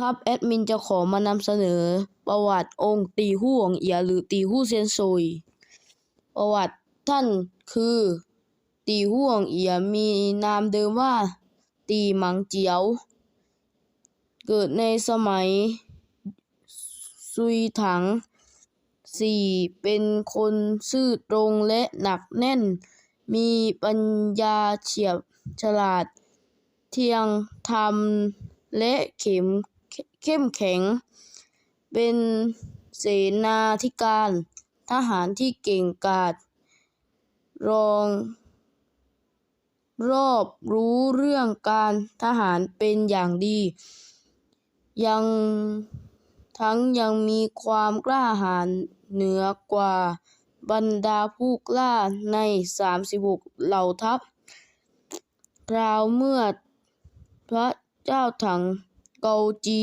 ครับ แอดมินจะขอมานำเสนอ ประวัติองค์ตีฮู่ของเอียหรือตีฮู่เซียนซุย ประวัติท่านคือ ตีฮู่ของเอียมีนามเดิมว่า ตีหมังเจียว เกิดในสมัย ซุยถังสี่เป็นคนซื่อตรงและหนักแน่น มีปัญญาเฉียบฉลาด เที่ยงธรรมและเข้ม เข้มแข็ง เป็นเสนาธิการ ทหารที่เก่งกาจรองรอบรู้เรื่องการทหารเป็นอย่างดี ยังทั้งยังมีความกล้าหาญเหนือกว่าบรรดาผู้กล้าใน 36 เหล่าทัพ คราวเมื่อพระเจ้าถังเกาจี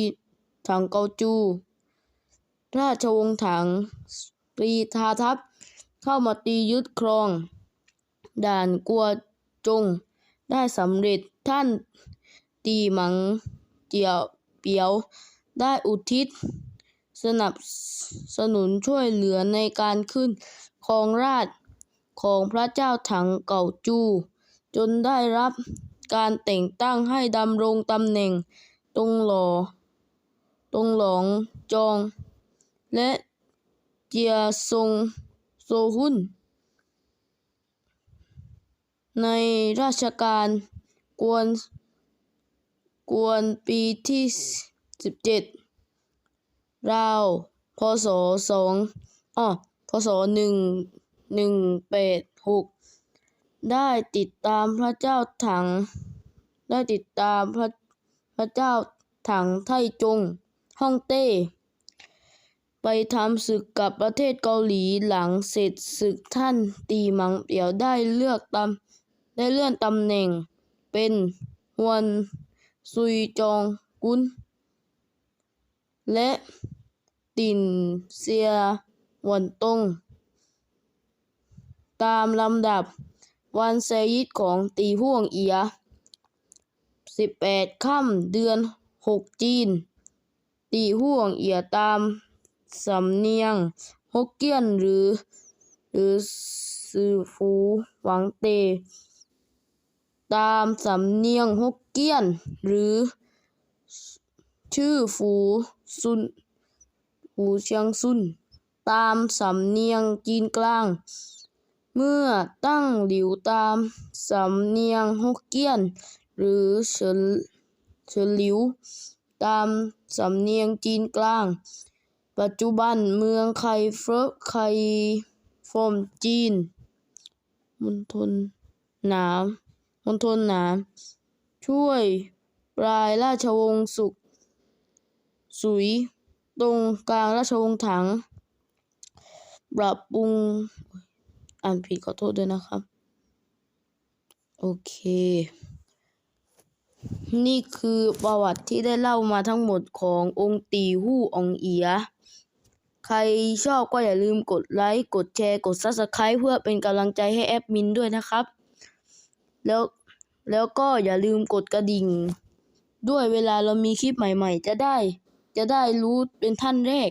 ถังเกาจู ราชวงศ์ถังปรีทาทัพ เข้ามาตียึดครอง ด่านกัวจง ได้สำเร็จท่านตีหมังเจียวเปียว ได้อุทิศ สนับสนุนช่วยเหลือในการขึ้นครองราชของพระเจ้าถังเก่าจู จนได้รับการแต่งตั้งให้ดำรงตำแหน่งตรงหล่อ ตรงหลงจอง และเจียซงโซหุน ในราชการกวนกวนปีที่ 17 ราว พศสองอ้อพศหนึ่งหนึ่งแปดหกได้ติดตามพระเจ้าถัง ได้ติดตามพระพระเจ้าถังไทจง ฮ่องเต้ ไปทำศึกกับประเทศเกาหลีหลังเสร็จศึกท่านตีหมังเปียวได้เลือกตำได้เลื่อนตำแหน่ง เป็นฮวนซุยจองกุนและตินเซียหวนตง ตามลำดับวันไซยิดของตีห่วงเอีย 18 ค่ำเดือน 6 จีน ตีห่วงเอียตามสำเนียงฮกเกี้ยนหรือ หรือซือฟูหวังเต ตามสำเนียงฮกเกี้ยน หรือ ชื่อฟูซุนฟูเชียงซุน ตามสำเนียงจีนกลาง เมื่อตั้งหลิวตามสำเนียงฮกเกี้ยน หรือเฉินเฉินหลิว ตามสำเนียงจีนกลาง ปัจจุบันเมืองไคเฟอไคฟอมจีนมณฑลหนามมณฑลหนามช่วยปลายราชวงศ์สุข สุย ตรงกลางราชวงศ์ถัง ปรับปรุง อ่านผิดขอโทษด้วยนะครับ โอเค นี่คือประวัติที่ได้เล่ามาทั้งหมดขององค์ตีหู้อองเอีย ใครชอบก็อย่าลืมกดไลค์ กดแชร์ กด Subscribe เพื่อเป็นกำลังใจให้แอดมินด้วยนะครับ แล้วแล้วก็อย่าลืมกดกระดิ่ง ด้วยเวลาเรามีคลิปใหม่ๆ จะได้ จะได้รู้เป็นท่านแรก